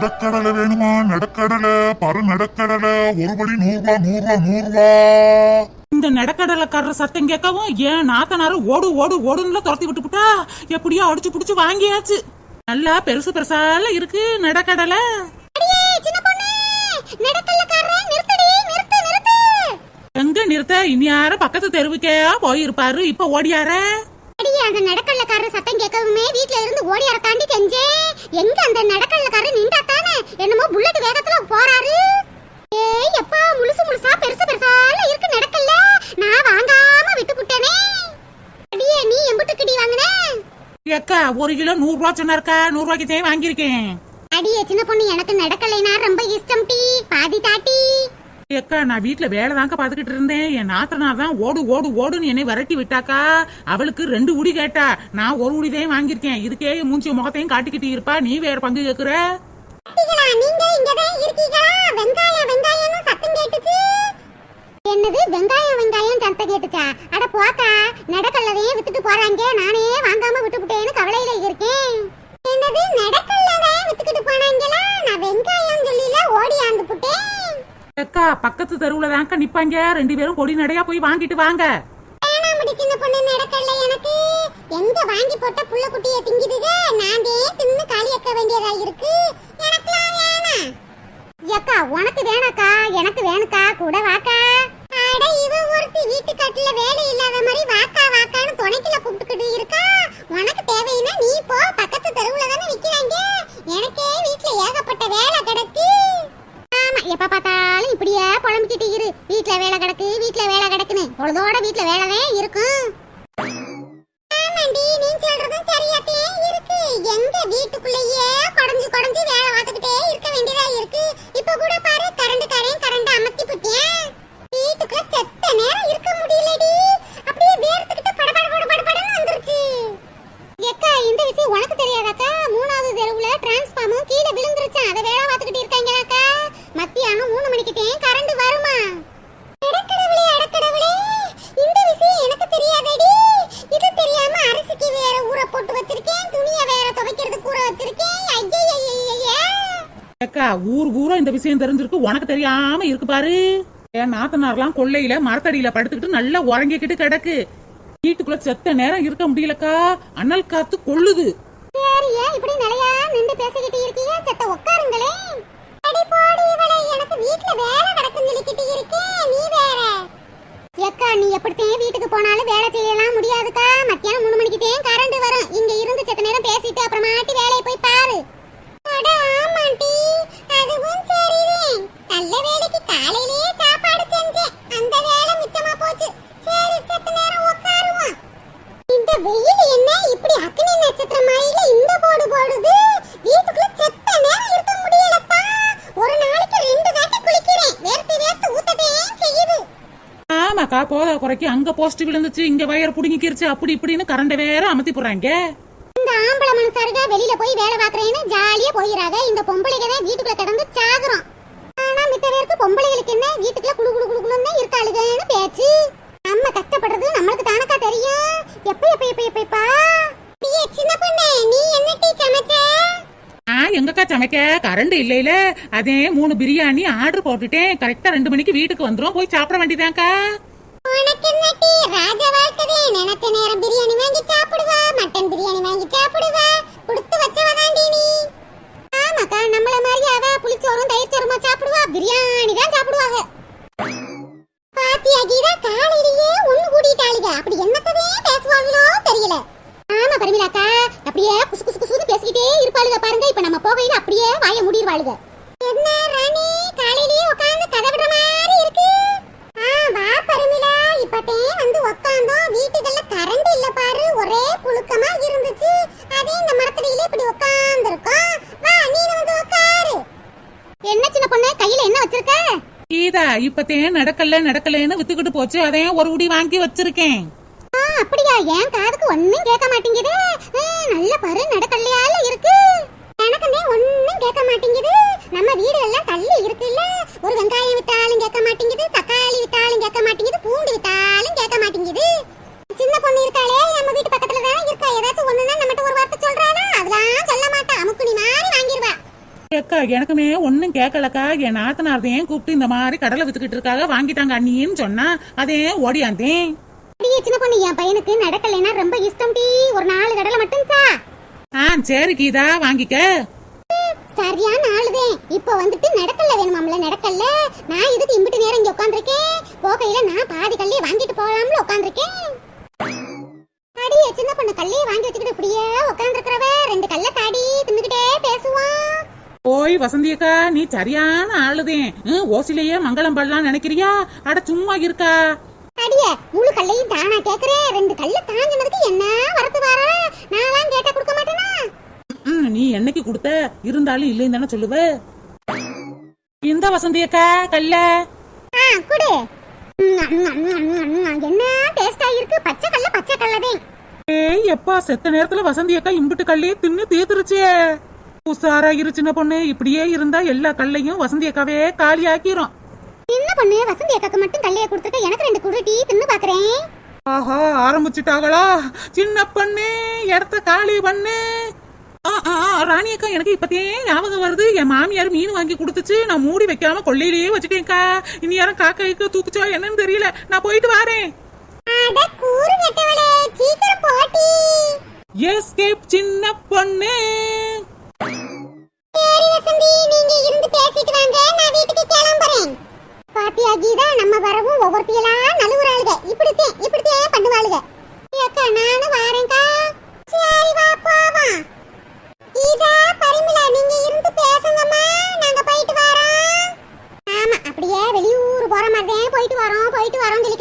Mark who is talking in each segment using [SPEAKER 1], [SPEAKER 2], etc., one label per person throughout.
[SPEAKER 1] நடக்கடலை வேணுமா? நடக்கடலை. பரு நடக்கடலை. ஒரு படி நூறுபா நூறுபா நூறுபா
[SPEAKER 2] இந்த நடக்கடலைக்காரர் சத்தம் கேட்கவும் ஏன் நாத்தனாரு ஓடு ஓடு ஓடுன்னு துரத்தி விட்டுப்புட்டா. எப்படியோ அடிச்சு புடிச்சு வாங்கியாச்சு. நல்லா பெருசு பெருசால இருக்கு நடக்கடலை. எங்க நிறுத்த? இனி யாரும் பக்கத்து தெருவுக்கே போயிருப்பாரு. இப்ப ஓடியார.
[SPEAKER 3] அந்த நடக்கல்லக்காரர் சத்தம் கேட்கவுமே வீட்ல இருந்து ஓடியார தாண்டி செஞ்சேன் எங்க அந்த நடக்கல்லக்காரர் நின்றா தானே என்னமோ புல்லட் வேகத்துல போறாரு. ஏய் எப்பா முழுசு முழுசா பெருசு பெருசால இருக்கு நடக்கல்ல. நான் வாங்காம விட்டு புட்டேனே. அடியே நீ எம்புட்டு கிடி வாங்குன?
[SPEAKER 2] ஏக்கா ஒரு கிலோ நூறு ரூபா சொன்னாருக்கா. நூறு ரூபாய்க்கு தேவை வாங்கியிருக்கேன்.
[SPEAKER 3] அடியே சின்ன பொண்ணு எனக்கு நடக்கலைனா ரொம்ப இஷ்டம் டீ. பாதி தாட்டி.
[SPEAKER 2] ஏக்கா நான் வீட்டுல வேலை தாங்க பாத்துக்கிட்டு இருந்தேன். என் நாத்தனார் தான் ஓடு ஓடு ஓடுன்னு என்னை விரட்டி விட்டாக்கா. அவளுக்கு ரெண்டு உடி கேட்டா. நான் ஒரு உடிதையும் வாங்கியிருக்கேன். இதுக்கே மூஞ்சி முகத்தையும் காட்டிக்கிட்டு இருப்பா. நீ வேற பங்கு கேக்குற?
[SPEAKER 3] வெங்காயம் என்னது? வெங்காயம் வெங்காயம் சத்தம் கேட்டுச்சா? அட போக்கா நடக்கல்லதையும் வித்துட்டு போறாங்க. நானே வாங்காம விட்டுப்புட்டேன்னு கவலையில இருக்கேன். என்னது? நடக்கல்லதையும் வித்துக்கிட்டு போனாங்களா? நான் வெங்காயம் சொல்லில ஓடியாந்து புட்டேன்.
[SPEAKER 2] அக்கா பக்கத்து தெருவுல தான்க்கா நிப்பாங்க. ரெண்டு பேரும் கொடி நடையா போய் வாங்கிட்டு வாங்க.
[SPEAKER 3] வேணாமடி சின்ன பொண்ணு நடக்கல எனக்கு. எங்க வாங்கி போட்ட புள்ள குட்டிய திங்கிதுக? நானே தின்னு காலியாக்க வேண்டியதா இருக்கு. எனக்குலாம் வேணாம். ஏக்கா உனக்கு வேணாக்கா? எனக்கு வேணுக்கா? கூட வாக்கா. அட இவ ஒருத்தி வீட்டு கட்டில வேலை இல்லாத மாதிரி வாக்கா வாக்கான்னு துணைக்குல கூப்பிட்டுக்கிட்டு இருக்கா. உனக்கு தேவைன்னா நீ போ. பக்கத்து தெருவுல தானே விக்கிறாங்க எனக்கே வீட்ல ஏகப்பட்ட வேலை கிடக்கு. ஆமா எப்ப பார்த்தாலும் இப்படியே புலம்பிக்கிட்டு இரு. வீட்ல வேலை கிடக்கு வீட்ல வேலை கிடக்குன்னு. பொழுதோட வீட்ல வேலைவே இருக்கும். ஆமாண்டி நீ சொல்றதும் சரியாத்தே இருக்கு. எங்க வீட்டுக்குள்ளேயே குடஞ்சு குடஞ்சு வேலை பார்த்துக்கிட்டே இருக்க வேண்டியதா இருக்கு. இப்ப கூட பாரு கரண்ட் கரையும் கரண்ட் அமர்த்தி புட்டியா? வீட்டுக்குள்ள செத்த நேரம் இருக்க முடியலடி அப்படியே வேர்த்துக்கிட்டு படபட படபடன்னு வந்துருச்சு எக்கா இந்த விஷயம் உனக்கு தெரியாதாக்கா மூணாவது தெருவுல டிரான்ஸ்ஃபார்மும் கீழே விழுந்துருச்சான் அதை வேலை பார்த்துக்கிட்டு இருக்காங்களாக்கா மத்தியானம் மூணு மணிக்கு கரண்ட் வருமா அடக்கடவுளே அடக்கடவுளே இந்த விஷயம் எனக்கு தெரியாதடி இது தெரியாம அரிசிக்கு வேற ஊற போட்டு வச்சிருக்கேன் துணியை வேற துவைக்கிறதுக்கு ஊற வச்சிருக்கேன் ஐயையையையே
[SPEAKER 2] ஏக்கா ஊர் ஊரா இந்த விஷயம் தெரிஞ்சிருக்கு. உனக்கு தெரியாம இருக்கு பாரு. என் நாத்தனார்லாம் கொள்ளையில மரத்தடியில படுத்துக்கிட்டு நல்லா உறங்கிக்கிட்டு கிடக்கு. வீட்டுக்குள்ள செத்த நேரம் இருக்க முடியலக்கா. அனல் காத்து கொள்ளுது.
[SPEAKER 3] சரி இப்படி நிலையா நின்று பேசிக்கிட்டு இருக்கீங்க? செத்த உட்காருங்களே. அடி போடி இவளே எனக்கு வீட்ல வேலை கிடக்குன்னு சொல்லிக்கிட்டு இருக்கேன் நீ வேற. ஏக்கா நீ எப்படித்தான் வீட்டுக்கு போனாலும் வேலை செய்யலாம் முடியாதுக்கா. மத்தியானம் மூணு மணிக்கு கரண்ட் வரும். இங்க இருந்து செத்த நேரம் பேசிட்டு அப்புறமாட்டி வேலையை போய் பாரு அட ஆமாண்டி அதுவும் சரிதான் நல்ல வேலைக்கு காலையிலேயே சாப்பாடு செஞ்சேன் அந்த வேலை மிச்சமா போச்சு சரி செத்த நேரம் உட்காருவோம் இந்த வெயில் என்ன இப்படி அக்னி நட்சத்திரம் மாதிரில இந்த போடு போடுது வீட்டுக்குள்ள செத்த நேரம் இருக்க முடியலப்பா ஒரு நாளைக்கு ரெண்டு தாட்டி குளிக்கிறேன் வேர்த்து வேர்த்து ஊத்ததே செய்யுது
[SPEAKER 2] ஆமாக்கா போதா குறைக்கு அங்க போஸ்ட் விழுந்துச்சு இங்க வயர் புடுங்கிக்கிருச்சு அப்படி இப்படின்னு கரண்ட வேற அமர்த்தி போடுறாங்க.
[SPEAKER 3] இந்த ஆம்பளை மனுஷருக வெளியில போய் வேலை பாக்குறேன்னு ஜாலியா போயிராக இந்த பொம்பளைங்க தான் வீட்டுக்குள்ள கிடந்து சாகுறோம். ஆனா மித்த பேருக்கு பொம்பளைகளுக்கு என்ன? வீட்டுக்குள்ள குடு குடு குடுக்குன்னு தான் இருக்காளுகன்னு பேச்சு. நம்ம கஷ்டப்படுறது நம்மளுக்கு தானக்கா தெரியும். எப்ப எப்ப எப்ப எப்ப எப்பா? சின்ன பொண்ணு நீ என்ன டீ சமைச்ச?
[SPEAKER 2] ஆ எங்கக்கா சமைக்க? கரண்ட் இல்லைல அதே மூணு பிரியாணி ஆர்டர் போட்டுட்டேன். கரெக்டா ரெண்டு மணிக்கு வீட்டுக்கு வந்துரும். போய் சாப்பிட வேண்டியதான்க்கா.
[SPEAKER 3] உனக்கு என்ன ராஜ வாழ்க்கவே நினைச்ச நேரம் பிரியாணி வாங்கி சாப்பிடுவா மட்டன் பிரியாணி வாங்கி சாப்பிடுவா கொடுத்து வச்சவதாண்டி நீ. ஆமாக்கா நம்மள மாதிரி அவ புளிச்சோறும் தயிர் சோறுமா சாப்பிடுவா பிரியாணி தான் சாப்பிடுவாங்க. பாத்தியா கீதா காலையிலேயே ஒண்ணு கூட்டிட்டாளுக. அப்படி என்னத்தவே பேசுவாங்களோ தெரியல. ஆமா பரமிலாக்கா அப்படியே குசு குசு குசுன்னு பேசிக்கிட்டே இருப்பாளுக பாருங்க. இப்ப நம்ம போகையில அப்படியே வாய மூடிடுவாளுக என்ன ராணி காலையிலேயே உட்கார்ந்து கதை விடுற மாதிரி இருக்கு. வா பரமிலா இப்பதே வந்து உட்கார்ந்தோம் வீட்டுக்குள்ள கரண்ட் இல்ல பாரு. ஒரே புழுக்கமா இருந்துச்சு. அதே இந்த மரத்தடியில இப்படி உட்கார்ந்திருக்கோம் வா நீ வந்து உட்காரு என்ன சின்ன பொண்ணு? கையில என்ன வச்சிருக்க?
[SPEAKER 2] கீதா இப்பத்தேன் நடக்கல நடக்கலன்னு வித்துக்கிட்டு போச்சு. அதையும் ஒரு உடி வாங்கி வச்சிருக்கேன்.
[SPEAKER 3] அப்படியா? என் காதுக்கு ஒண்ணும் கேட்க மாட்டேங்குது. நல்ல பரு நடக்கலையால இருக்கு. எனக்குமே ஒண்ணும் கேட்க மாட்டேங்குது நம்ம வீடு எல்லாம் தள்ளி இருக்குல்ல ஒரு வெங்காயம் வித்தாலும் கேட்க மாட்டேங்குது தக்காளி வித்தாலும் கேட்க மாட்டேங்குது பூண்டு வித்தாலும் கேட்க மாட்டேங்குது சின்ன பொண்ணு இருக்காளே நம்ம வீட்டு பக்கத்துல தான் இருக்கா ஏதாச்சும் ஒண்ணுன்னா நம்மகிட்ட ஒரு வார்த்தை சொல்றாளா அதெல்லாம் சொல்ல மாட்டா அமுக்குனி மாதிரி வாங்கிடுவா
[SPEAKER 2] ஏக்கா எனக்குமே ஒன்னும் கேட்கலக்கா என் நாத்தனார்தையும் கூப்பிட்டு இந்த மாதிரி கடலை வித்துக்கிட்டு இருக்காங்க வாங்கிட்டாங்க அண்ணின்னு சொன்னா அதே ஓடியாந்தேன்
[SPEAKER 3] அடியே சின்ன பொண்ணு என் பையனுக்கு நடக்கலைன்னா ரொம்ப இஷ்டம் டீ. ஒரு நாலு கடலை மட்டும் தா.
[SPEAKER 2] ஆ சரி கீதா வாங்கிக்க.
[SPEAKER 3] சரியான ஆளுதேன் இப்போ வந்துட்டு நடக்கல வேணுமாம்ல நடக்கல நான் இதுக்கு இம்பிட்டு நேரம் இங்க உட்காந்துருக்கேன் போகையில நான் பாதி கல்லையே வாங்கிட்டு போகலாம்ல உட்காந்துருக்கேன் அடியே சின்ன பொண்ணு கல்லையே வாங்கி வச்சுக்கிட்டு இப்படியே உட்காந்துருக்கிறவ ரெண்டு கல்ல தாடி தின்னுக்கிட்டே பேசுவான்.
[SPEAKER 2] ஓய் வசந்தியக்கா நீ சரியான ஆளுதேன் ஓசிலேயே மங்களம் பண்ணலாம் நினைக்கிறியா? அட சும்மா இருக்கா?
[SPEAKER 3] அடிய முழு கல்லையும் தானா கேக்குறேன் ரெண்டு கல்ல தாங்கினதுக்கு என்ன வரத்து வர? நான்லாம் கேட்டா கொடுக்க மாட்டேனா?
[SPEAKER 2] நீ என்னைக்கு கொடுத்த? இருந்தாலும் இல்லைன்னு தானே சொல்லுவ? இந்த வசந்தியக்கா கல்ல.
[SPEAKER 3] குடு. என்ன டேஸ்டா இருக்கு? பச்சை கல்ல பச்சை கல்லதேன்
[SPEAKER 2] ஏய் எப்பா செத்த நேரத்துல வசந்தி அக்கா இம்புட்டு கல்லையே தின்னு தீத்துருச்சே. உசாரா இரு சின்ன பொண்ணு. இப்படியே இருந்தா எல்லா கல்லையும் வசந்தி அக்காவே காலி ஆக்கிரும்
[SPEAKER 3] என்ன பண்ணு? வசந்தி அக்காக்கு மட்டும் கல்லைய கொடுத்துருக்க எனக்கு ரெண்டு குடு டீ தின்னு பாக்குறேன்.
[SPEAKER 2] ஆஹா ஆரம்பிச்சுட்டாங்களா? சின்ன பொண்ணு இடத்த காலி பண்ணு. ராணி அக்கா எனக்கு இப்பத்தே ஞாபகம் வருது. என் மாமியார் மீன் வாங்கி கொடுத்துச்சு. நான் மூடி வைக்காம கொள்ளையிலேயே வச்சுட்டேன்க்கா இனி யாரும் காக்காய்க்கு தூக்குச்சோ என்னன்னு தெரியல. நான் போயிட்டு வரேன். எஸ்கேப் சின்ன பொண்ணு.
[SPEAKER 3] நீங்க இருந்து பேசிட்டு வாங்க. நான் வீட்டுக்கு கிளம்புறேன். பாத்தியா கீதா நம்ம வரவும் ஒவ்வொருத்தியலா நழுவுறாளுக. இப்படித்தேன் இப்படித்தே பண்ணுவாளுக. அக்கா நானும் வாரேன்க்கா. சரி வா போவோம். கீதா பரிமளா நீங்க இருந்து பேசுங்கம்மா. நாங்க போயிட்டு வரோம். ஆமா அப்படியே வெளியூர் போற மாதிரி போயிட்டு வரோம் போயிட்டு வரோம் சொல்லிக்கிட்டு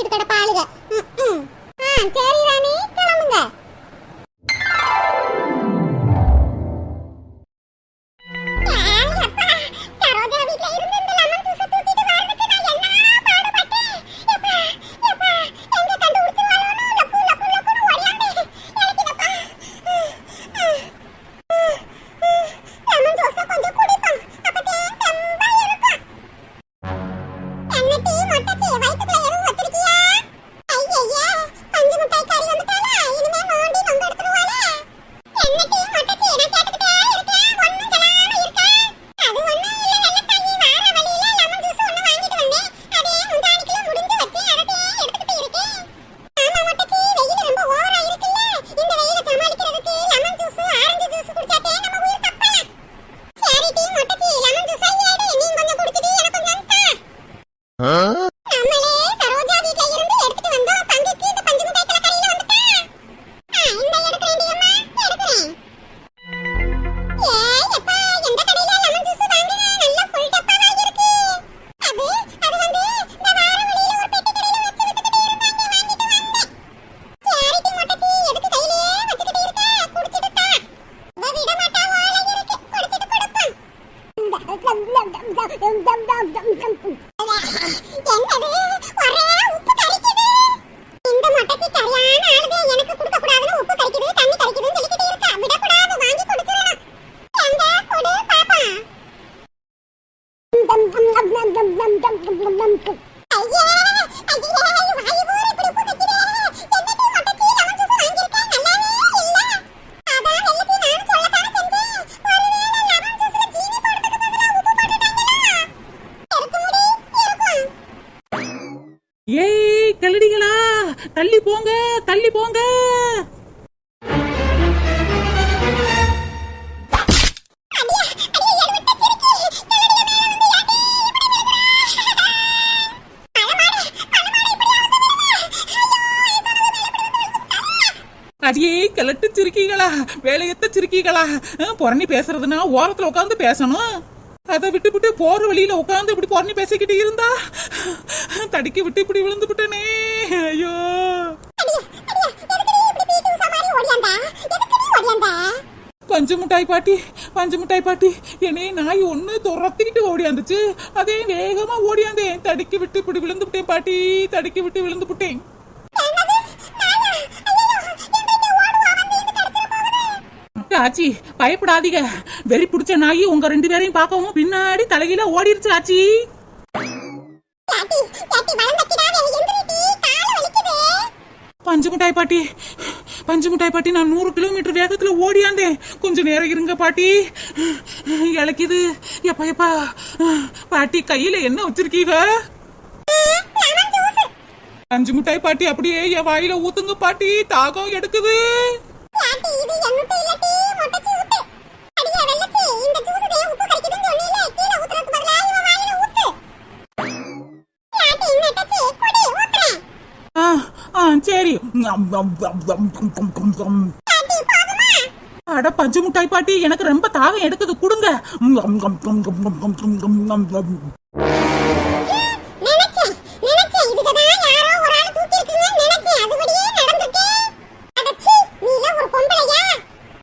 [SPEAKER 2] சிரிக்கீங்களா? வேலையத்த சிரிக்கீங்களா? புறணி பேசுறதுன்னா ஓரத்துல உட்காந்து பேசணும். அதை விட்டு விட்டு போற வழியில உட்காந்து இப்படி புறணி பேசிக்கிட்டு இருந்தா? தடுக்கி விட்டு இப்படி விழுந்து விட்டனே. ஐயோ. பஞ்சு மிட்டாய் பாட்டி பஞ்சு மிட்டாய் பாட்டி என்னையே நாய் ஒண்ணு துரத்திக்கிட்டு ஓடியாந்துச்சு. அதே வேகமா ஓடியாந்தேன். தடுக்கி விட்டு இப்படி விழுந்து விட்டேன் பாட்டி தடுக்கி விட்டு விழுந்து விட்டேன். ஆச்சி. பயப்படாதீங்க. வெறி பிடிச்ச நாயி உங்க ரெண்டு பேரையும் பார்க்கவும் பின்னாடி தலையில ஓடிருச்சு ஆச்சி. பஞ்சு மிட்டாய் பாட்டி. பஞ்சு மிட்டாய் பாட்டி நான் நூறு கிலோமீட்டர் வேகத்துல ஓடியாந்தேன். கொஞ்ச நேரம் இருங்க பாட்டி. இழைக்குது எப்பா எப்பா. பாட்டி கையில என்ன வச்சிருக்கீங்க? அஞ்சு மிட்டாய் பாட்டி அப்படியே என் வாயில ஊத்துங்க பாட்டி. தாகம் எடுக்குது. சரி அட பஞ்சு மிட்டாய் பாட்டி எனக்கு ரொம்ப தாகம் எடுக்குது கொடுங்க
[SPEAKER 3] நினைச்சேன் நினைச்சேன் இதுக்கு தான் யாரோ ஒரு ஆள் தூக்கி இருக்குன்னு நினைச்சேன் அதுபடியே நடந்துருக்கு அடச்சி நீ எல்லாம் ஒரு பொம்பளையா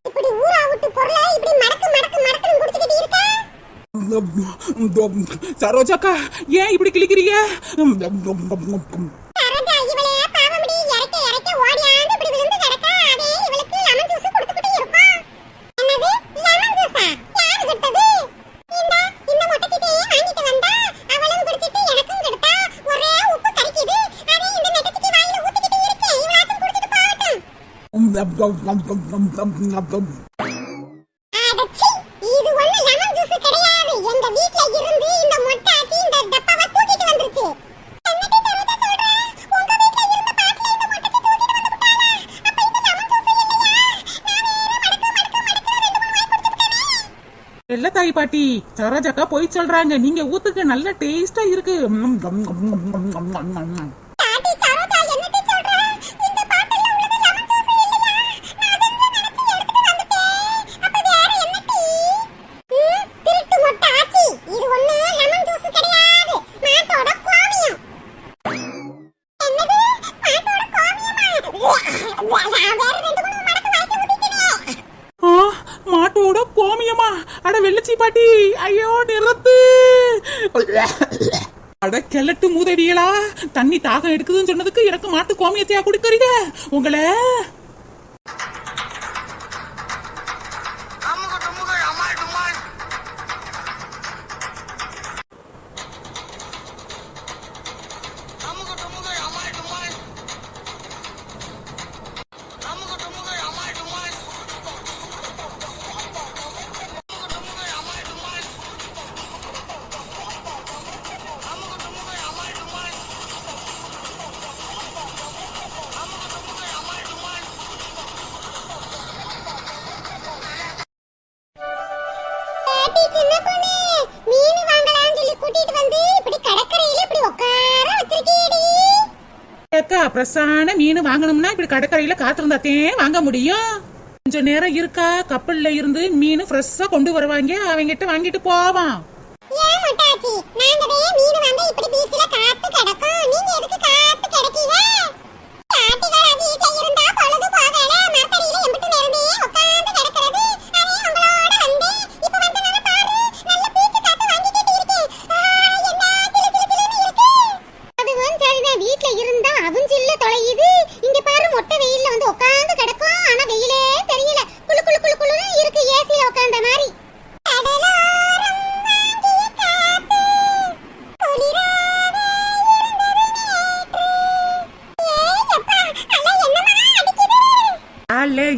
[SPEAKER 3] இப்படி ஊரா விட்டு பொருளை இப்படி மடக்கு மடக்கு மடக்குன்னு குடிச்சுக்கிட்டு இருக்க
[SPEAKER 2] சரோஜாக்கா ஏன் இப்படி கிளிக்கிறீங்க பாட்டி. சரோஜாக்கா போய் சொல்றாங்க. நீங்க ஊத்துக்கு நல்ல டேஸ்டா இருக்கு. வெள்ளச்சி பாட்டி. ஐயோ நிறுத்து. அட கிழட்டு மூதடிகளா. தண்ணி தாகம் எடுக்குதுன்னு சொன்னதுக்கு எனக்கு மாட்டு கோமியத்தையா குடிக்கிறீங்க? உங்களை அக்கா பிரசான மீன் வாங்கணும்னா இப்படி கடற்கரையில காத்திருந்தாத்தே வாங்க முடியும். கொஞ்ச நேரம் இருக்கா கப்பல்ல இருந்து மீன் ஃப்ரெஷ்ஷா கொண்டு வருவாங்க அவங்கிட்ட வாங்கிட்டு போவான்.
[SPEAKER 3] ஏன் மொட்டாச்சி? நாங்கவே மீன் வாங்க இப்படி பீச்ல காத்து கிடக்கும். நீங்க எதுக்கு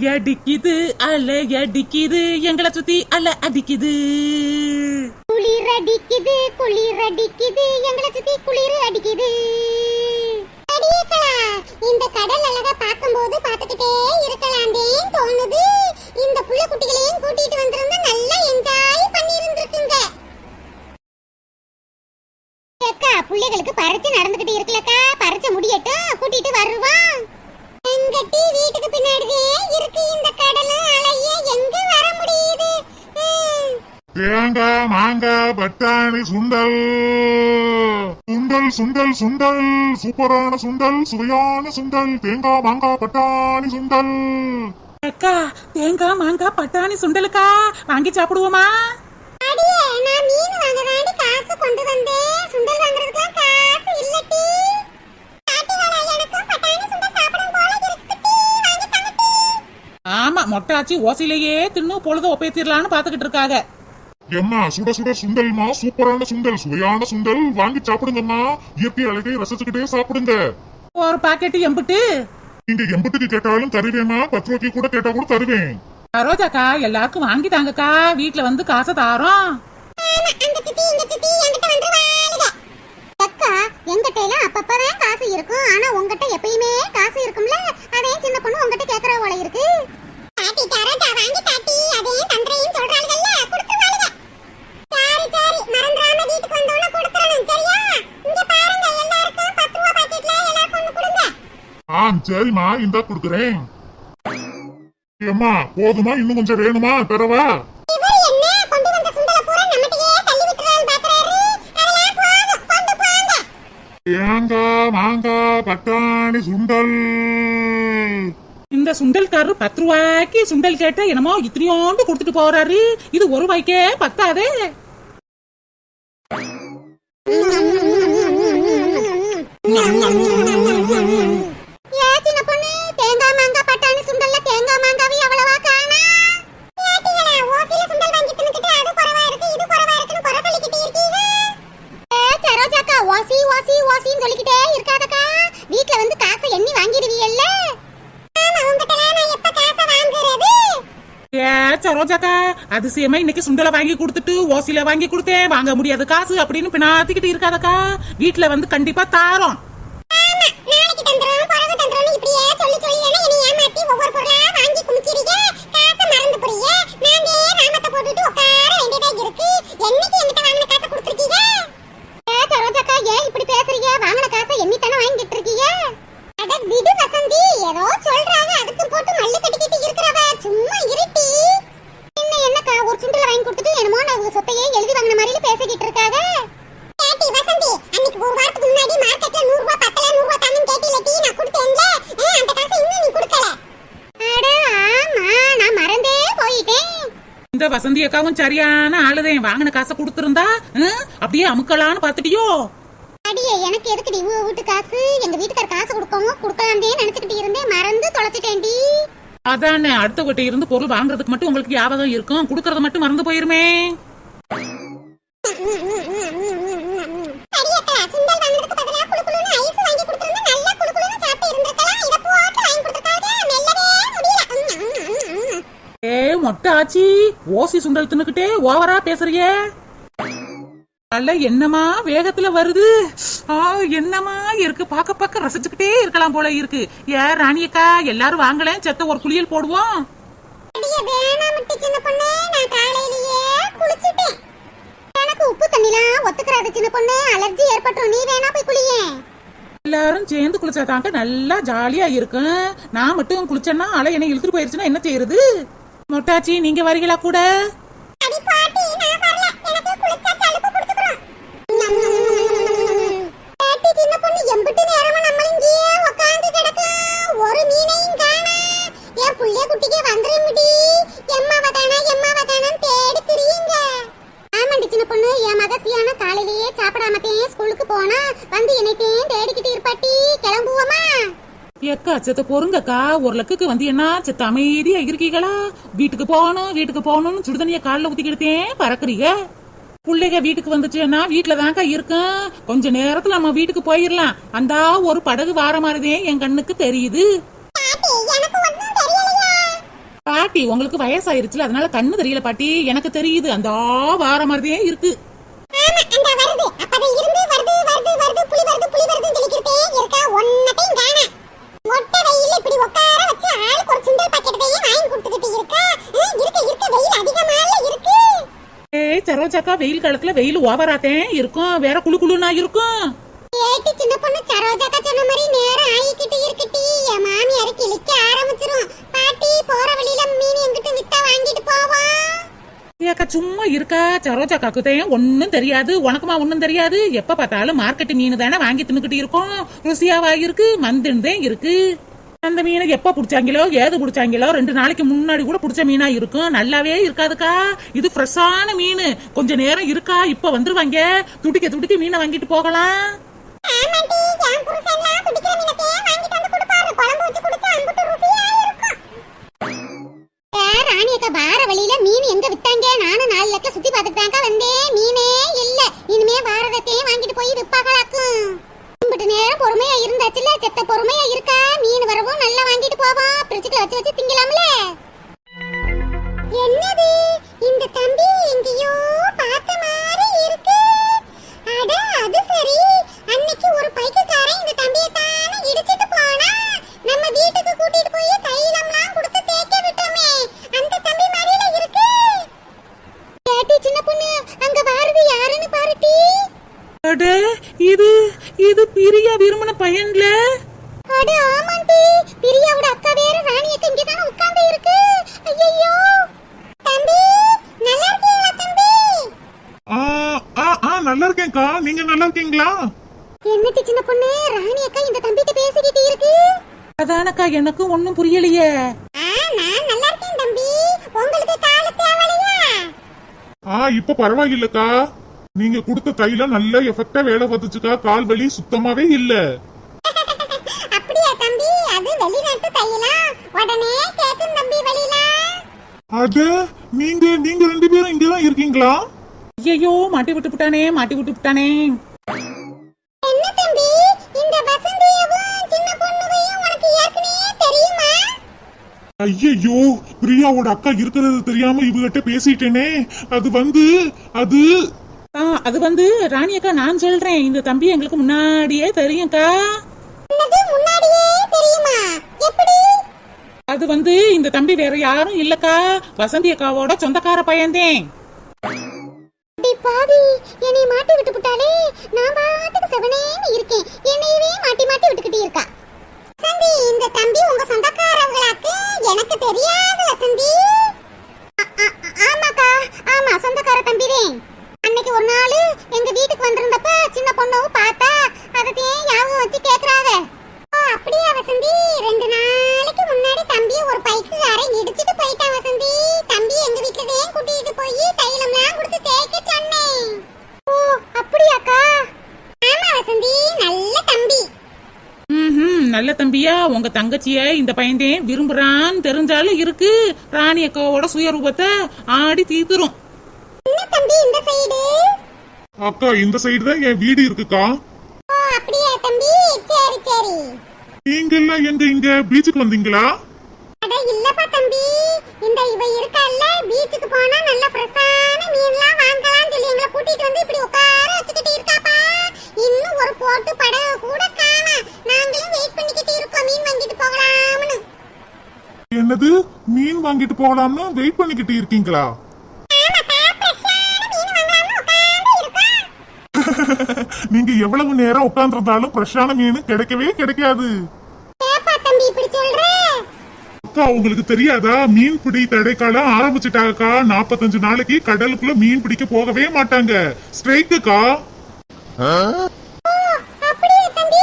[SPEAKER 3] அலை அடிக்குது
[SPEAKER 2] எங்களை சுத்தி அலை அடிக்குது
[SPEAKER 3] குளிர் அடிக்குது குளிர் அடிக்குது எங்களை சுத்தி குளிர் அடிக்குது அடியேக்களா, இந்த கடல் அழகா பார்க்கும்போது பார்த்துக்கிட்டே இருக்கலாந்தேன்னு தோணுது இந்த புள்ள குட்டிகளையும் கூட்டிட்டு வந்திருந்தா நல்லா என்ஜாய் பண்ணி இருந்திருக்குங்க அக்கா பிள்ளைகளுக்கு பறிச்சு நடந்துகிட்டு இருக்கலக்கா பறிச்சு முடியட்டும் கூட்டிட்டு வருவோம் எங்கட்டி வீட்டுக்கு பின்னாடியே இருக்கு இந்த கடலும் அலையே எங்க வர முடியுது ம்.
[SPEAKER 1] தேங்காய் மாங்காய் பட்டாணி சுண்டல். சுண்டல் சுண்டல் சுண்டல். சூப்பரான சுண்டல் சுவையான சுண்டல். தேங்காய் மாங்காய் பட்டாணி சுண்டல்.
[SPEAKER 2] அக்கா தேங்காய் மாங்காய் பட்டாணி சுண்டலுக்கா? வாங்கி சாப்பிடுவோமா?
[SPEAKER 3] அடியே நான் மீன் காசு கொண்டு வந்தேன். சுண்டல் வாங்குறதுக்குலாம் காசு
[SPEAKER 2] ஆமா மொட்டாச்சி ஓசையிலேயே தின்னு பொழுத ஒப்பேத்திரலான்னு பாத்துக்கிட்டு இருக்காங்க.
[SPEAKER 1] எம்மா சுட சுட சுண்டல்மா சூப்பரான சுண்டல் சுவையான சுண்டல். வாங்கி சாப்பிடுங்கம்மா. இயற்கை அழகை ரசிச்சுக்கிட்டே சாப்பிடுங்க.
[SPEAKER 2] ஒரு பாக்கெட் எம்பிட்டு?
[SPEAKER 1] நீங்க எம்பத்துக்கு கேட்டாலும் தருவேம்மா. பத்து ரூபாய்க்கு கூட கேட்டா கூட தருவேன்.
[SPEAKER 2] ரோஜாக்கா எல்லாருக்கும் வாங்கி தாங்கக்கா வீட்ல வந்து காசை தாரோம்.
[SPEAKER 3] எங்கிட்ட எல்லாம் அப்பப்பதான் காசு இருக்கும். ஆனா உங்ககிட்ட எப்பயுமே காசு இருக்கும்ல? அதே சின்ன பொண்ணு உங்ககிட்ட கேக்குற போல இருக்கு. வாங்கி பாட்டி அதே தந்திரையும் சொல்றாளுகல்ல கொடுத்துருவாளுக சரி சரி மறந்துடாம வீட்டுக்கு வந்தோடனே கொடுத்துறணும் சரியா இங்க பாருங்க எல்லாருக்கும் பத்து ரூபா பாக்கெட்ல எல்லாருக்கும் ஒண்ணு கொடுங்க
[SPEAKER 1] ஆ சரிம்மா இந்தா கொடுக்குறேன். ஏம்மா போதுமா இன்னும் கொஞ்சம் வேணுமா தரவா?
[SPEAKER 3] இவர் என்ன? கொண்டு வந்த சுண்டல பூரா நம்மகிட்டயே தள்ளி விட்டுறான்னு பாக்குறாரு. அதெல்லாம் போதும் கொண்டு போங்க.
[SPEAKER 1] தேங்காய் மாங்காய் பட்டாணி சுண்டல்.
[SPEAKER 2] இந்த சுண்டல்காரரு பத்து ரூபாய்க்கு சுண்டல் கேட்டா என்னமோ இத்தனையோண்டு கொடுத்துட்டு போறாரு. இது ஒரு ரூபாய்க்கே பத்தாதே. அதிசயமா இன்னைக்கு சுண்டலை வாங்கி கொடுத்துட்டு ஓசில வாங்கி கொடுத்தேன். வாங்க முடியாது காசு அப்படின்னு பின்னாத்திக்கிட்டு இருக்காதக்கா. வீட்டுல வந்து கண்டிப்பா தாரோம்
[SPEAKER 3] ஆமா நாளைக்கு தந்துறோம் பறவை தந்துறோம் இப்படியே சொல்லி சொல்லி தானே என்னை ஏமாத்தி ஒவ்வொரு பொருளா வாங்கி குமிக்கிறீங்க காசை மறந்து போறீங்க நாங்க நாமத்தை போட்டுட்டு உட்கார வேண்டியதா இருக்கு என்னைக்கு என்கிட்ட வாங்கின காசை கொடுத்துருக்கீங்க ஏ சரோஜாக்கா ஏன் இப்படி பேசுறீங்க வாங்கின காசை எண்ணி தானே வாங்கிட்டு இருக்கீங்க அட விடு வசந்தி ஏதோ சொல்றாங்க அதுக்கு போட்டு மல்லு கட்டிக்கிட்டு இருக்கிறவ சும்மா இருட்டி என்ன என்னக்கா ஒரு சுண்டல வாங்கி கொடுத்துட்டு என்னமோ நான் சொத்தையே எழுதி வாங்கின மாதிரி பேசிக்கிட்டு இருக்காங்க கேட்டி வசந்தி அன்னைக்கு ஒரு வாரத்துக்கு முன்னாடி மார்க்கெட்ல நூறு ரூபாய் பத்தல நூறு ரூபாய் தாங்கன்னு கேட்டில டீ நான் கொடுத்தேன்ல ஆ, அந்த காசை இன்னும் நீ கொடுக்கல அட ஆமா நான் மறந்தே போயிட்டேன்
[SPEAKER 2] இந்த வசந்தி அக்காவும் சரியான ஆளுதேன். வாங்கின காசை கொடுத்திருந்தா அப்படியே அமுக்கலான்னு பாத்துட்டியோ
[SPEAKER 3] அடியே எனக்கு எதுக்குடி? உங்க வீட்டு காசு? எங்க வீட்டுக்கார காசு கொடுக்கவும் கொடுக்கலாம்னே நினைச்சுக்கிட்டு இருந்தேன். மறந்து தொலைச்சிட்டேன்டி.
[SPEAKER 2] அதானே அடுத்த கிட்ட இருந்து பொருள் வாங்குறதுக்கு மட்டும் உங்களுக்கு ஞாபகம் இருக்கும். கொடுக்கறது மட்டும் மறந்து போயிருமே. ஆச்சி ஓசி சுண்டல் தின்னுக்கிட்டே ஓவரா பேசுறியே. அல்ல என்னமா வேகத்துல வருது? ஆ என்னமா இருக்கு? பாக்க பாக்க ரசிச்சுக்கிட்டே இருக்கலாம் போல இருக்கு. ஏ ராணியக்கா எல்லாரும் வாங்கலேன் செத்த ஒரு குளியல் போடுவோம்.
[SPEAKER 3] உப்பு தண்ணிலாம் ஒத்துக்கிறாது சின்ன பொண்ணு. அலர்ஜி ஏற்பட்டுரும். நீ வேணா போய் குளியேன்
[SPEAKER 2] எல்லாரும் சேர்ந்து குளிச்சாதாங்க நல்லா ஜாலியா இருக்கும். நான் மட்டும் குளிச்சேன்னா அலை என்ன இழுத்துட்டு போயிருச்சுன்னா என்ன செய்யறது? மொட்டாச்சி நீங்க வரீங்களா கூட? செத்த பொறுங்கக்கா ஒரு லக்குக்கு வந்து என்ன செத்த அமைதியா இருக்கீங்களா வீட்டுக்கு போகணும் வீட்டுக்கு போகணும்னு சுடுதண்ணிய காலில் ஊத்திக்கிட்டேன் பறக்குறீங்க பிள்ளைங்க வீட்டுக்கு வந்துச்சுன்னா வீட்டுல தான்க்கா இருக்கும் கொஞ்ச நேரத்துல நம்ம வீட்டுக்கு போயிடலாம் அந்த ஒரு படகு வார மாதிரிதான் என் கண்ணுக்கு தெரியுது.
[SPEAKER 3] பாட்டி
[SPEAKER 2] உங்களுக்கு வயசாயிருச்சுல அதனால கண்ணு தெரியல பாட்டி. எனக்கு தெரியுது அந்த வார மாதிரியே இருக்கு. சரோஜாக்கா வெயில் காலத்துல வெயில் ஓவராத்தேன் இருக்கும். வேற குளு குளுனா இருக்கும்.
[SPEAKER 3] ஏட்டி சின்ன பொண்ணு சரோஜாக்கா சொன்ன மாதிரி நேரம் ஆயிக்கிட்டு இருக்கட்டி. என் மாமியாரு கிழிக்க ஆரம்பிச்சிரும். பாட்டி போற வழியில மீன் எங்கிட்ட வித்தா வாங்கிட்டு போவோம்
[SPEAKER 2] ஏக்கா சும்மா இருக்கா? சரோஜாக்காக்கு தான் ஒன்னும் தெரியாது. உனக்குமா ஒன்னும் தெரியாது? எப்ப பார்த்தாலும் மார்க்கெட் மீன் தானே வாங்கி தின்னுக்கிட்டு இருக்கோம். ருசியாவா இருக்கு? மந்துன்னு தான் இருக்கு. அந்த மீனை எப்போ பிடிச்சாங்களோ ஏது பிடிச்சாங்களோ ரெண்டு நாளைக்கு முன்னாடி கூட பிடிச்ச மீனா இருக்கும். நல்லாவே இருக்காதுக்கா. இது ஃப்ரெஷ்ஷான மீன். கொஞ்ச நேரம் இருக்கா? இப்ப வந்துருவாங்க. துடிக்க துடிக்க மீனை வாங்கிட்டு போகலாம்.
[SPEAKER 3] ஆமாண்டி என் புருஷன்லாம் பிடிக்கிற மீனத்தையே வார வழியில மீன் எங்க வித்தாங்க? நானும் நாலு லட்சம் சுத்தி பார்த்துட்டு தாங்க வந்தேன். மீனே இல்ல. இனிமே பாரதத்தையும் வாங்கிட்டு போய் விப்பாங்களாக்கும். இம்பட்டு நேரம் பொறுமையா இருந்தாச்சுல செத்த பொறுமையா இருக்கா. மீன் வரவும் நல்லா வாங்கிட்டு போவா பிரிட்ஜுக்குள்ள வச்சு வச்சு திங்கலாம்ல? என்னது? இந்த தம்பி எங்கேயோ பார்த்த மாதிரி இருக்கு. அட அது சரி. அன்னைக்கு ஒரு பைக்குக்காரன் இந்த தம்பியை தானே இடிச்சிட்டு போனா? நம்ம வீட்டுக்கு கூட்டிட்டு போய் தைலம்லாம் கொடுத்து தேய்க்க விட்டோமே. அந்த தம்பி மாதிரில இருக்கு. கேட்டி சின்ன பொண்ணு அங்க வாருது யாருன்னு பாருட்டி
[SPEAKER 2] அட இது
[SPEAKER 3] ஆமாண்டி. பிரியாவோட அக்கா வேற ராணி அக்கா இங்க தானே உட்கார்ந்து இருக்கு. ஐயோ தம்பி நல்லா இருக்கீங்களா தம்பி?
[SPEAKER 1] ஆ ஆ ஆ நல்லா இருக்கேன்க்கா. நீங்க நல்லா இருக்கீங்களா?
[SPEAKER 3] என்னடி சின்ன பொண்ணு? ராணி அக்கா இந்த தம்பிட்ட பேசிக்கிட்டு இருக்கு.
[SPEAKER 2] அதானக்கா எனக்கும் ஒன்னும் புரியலையே.
[SPEAKER 3] ஆ நான் நல்லா இருக்கேன் தம்பி. உங்களுக்கு காலு தேவலையா?
[SPEAKER 1] ஆ இப்ப பரவாயில்லக்கா. நீங்க கொடுத்த தைலம் நல்ல எஃபெக்டா வேலை பார்த்துச்சுக்கா. கால் வலி சுத்தமாவே இல்ல.
[SPEAKER 3] அப்படியா தம்பி? அது
[SPEAKER 1] நீங்க நீங்க ரெண்டு பேரும் இங்கதான் இருக்கீங்களா?
[SPEAKER 2] ஐயோ மாட்டி விட்டு விட்டானே மாட்டி விட்டு விட்டானே.
[SPEAKER 3] என்ன தம்பி? இந்த வசந்தியவும் சின்ன பொண்ணுவையும் உனக்கு ஏற்கனவே தெரியுமா?
[SPEAKER 1] ஐயையோ பிரியாவோட அக்கா இருக்கிறது தெரியாம இவகிட்ட பேசிட்டேனே. அது வந்து அது
[SPEAKER 2] ஆ அது வந்து ராணி அக்கா நான் சொல்றேன். இந்த தம்பி எங்களுக்கு முன்னாடியே தெரியும்க்கா. அது வந்து இந்த தம்பி வேற யாரும் இல்லக்கா. வசந்தி அக்காவோட சொந்தக்கார பையன்தேன்.
[SPEAKER 3] பாவி என்னை மாட்டி விட்டு விட்டாலே நான் பாட்டுக்கு செவனேன்னு இருக்கேன். என்னையவே மாட்டி மாட்டி விட்டுக்கிட்டு இருக்கா. வசந்தி இந்த தம்பி உங்க சொந்தக்காரவங்களாக்கு எனக்கு தெரியாது வசந்தி. ஆமாக்கா ஆமா சொந்தக்கார தம்பிதேன். அன்னைக்கு ஒரு நாள் எங்க வீட்டுக்கு வந்திருந்தப்ப சின்ன பொண்ணவும் பார்த்தா அதத்தையும் ஞாபகம் வச்சு கேக்குறாங்க. அப்படியே அப்படியா வசந்தி? ரெண்டு நாளைக்கு முன்னாடி தம்பி ஒரு பைக்குக்காரன் இடிச்சிட்டு போயிட்டான் வசந்தி. தம்பி எங்க வீட்டுல கூட்டிட்டு போய் தைலம்லாம் கொடுத்து தேய்க்க சொன்னேன் ஓ அப்படியாக்கா? ஆமா வசந்தி நல்ல தம்பி.
[SPEAKER 2] ம் நல்ல தம்பியா? உங்க தங்கச்சிய இந்த பையன் விரும்புறான்னு தெரிஞ்சாலும் இருக்கு. ராணி அக்காவோட சுயரூபத்தை ஆடி தீர்த்துரும்.
[SPEAKER 3] என்ன தம்பி இந்த சைடு
[SPEAKER 1] அக்கா இந்த சைடு தான் என் வீடு இருக்குக்கா.
[SPEAKER 3] ஓ அப்படியா தம்பி? சரி சரி.
[SPEAKER 1] நீங்க எல்லாம் எங்க இங்க? பீச்சுக்கு வந்தீங்களா?
[SPEAKER 3] அட இல்லப்பா தம்பி. இந்த இவ இருக்கல்ல பீச்சுக்கு போனா நல்ல ஃப்ரெஷ்ஷான மீன்லாம் வாங்கலாம்னு சொல்லி எங்களை கூட்டிட்டு வந்து இப்படி உட்கார வச்சுக்கிட்டு இருக்காப்பா. இன்னும் ஒரு போட்டு படகு கூட காணா. நாங்களும் வெயிட் பண்ணிக்கிட்டு இருக்கோம் மீன் வாங்கிட்டு போகலாம்னு.
[SPEAKER 1] என்னது? மீன் வாங்கிட்டு போகலாம்னு வெயிட் பண்ணிக்கிட்டு இருக்கீங்களா? நீங்க எவ்வளவு நேரம் உட்கார்ந்திருந்தாலும் ஃப்ரெஷ்ஷான மீன் கிடைக்கவே கிடைக்காது. அக்கா உங்களுக்கு தெரியாதா? மீன் பிடி தடைக்காலம் ஆரம்பிச்சிட்டாங்கக்கா நாற்பத்தஞ்சு நாளைக்கு கடலுக்குள்ள மீன் பிடிக்க போகவே மாட்டாங்க. ஸ்ட்ரைக்குக்கா
[SPEAKER 3] அப்படியே தம்பி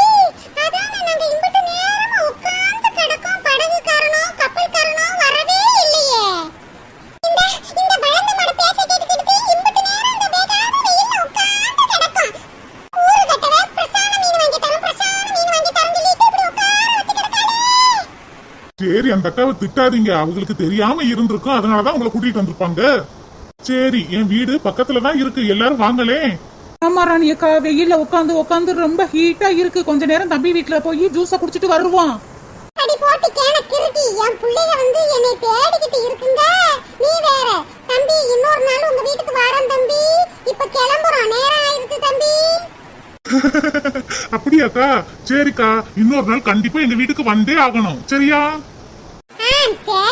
[SPEAKER 3] அதான நாங்க இம்பட்டு நேரமா உட்கார்ந்து கிடக்கோம் படகுக்காரனோ கப்பல்காரனோ வரவே இல்லையே இந்த இந்த வளர்ந்த மாடு பேச கேட்டுக்கிட்டு இம்பட்டு நேரம் இந்த வேகாத வெயில்ல உட்கார்ந்து கிடக்கும் ஊரு கட்டவே பிரசான மீன் வாங்கி தரும் பிரசான மீன் வாங்கி தரும் சொல்லிட்டு இப்படி உட்கார வச்சு கிடக்காளே
[SPEAKER 1] சரி அந்த அக்காவை திட்டாதீங்க. அவங்களுக்கு தெரியாம இருந்திருக்கும். அதனாலதான் உங்களை கூட்டிட்டு வந்திருப்பாங்க. சரி என் வீடு பக்கத்துல தான் இருக்கு. எல்லாரும் வாங்களே.
[SPEAKER 2] ஆமா ராணி அக்கா. வெயில்ல உட்காந்து உட்காந்து ரொம்ப ஹீட்டா இருக்கு. கொஞ்ச நேரம் தம்பி வீட்டுல போய் ஜூஸ குடிச்சிட்டு வருவோம்.
[SPEAKER 3] அடி போட்டு கேன கிருட்டி என் புள்ளைய வந்து என்னை தேடிக்கிட்டு இருக்குங்க. நீ வேற. தம்பி இன்னொரு நாள் உங்க வீட்டுக்கு வரேன் தம்பி. இப்ப கிளம்புறோம் நேரம் தம்பி.
[SPEAKER 1] அப்படியாக்கா? சரிக்கா. இன்னொரு நாள் கண்டிப்பா எங்க வீட்டுக்கு வந்தே ஆகணும். சரியா? Thank you.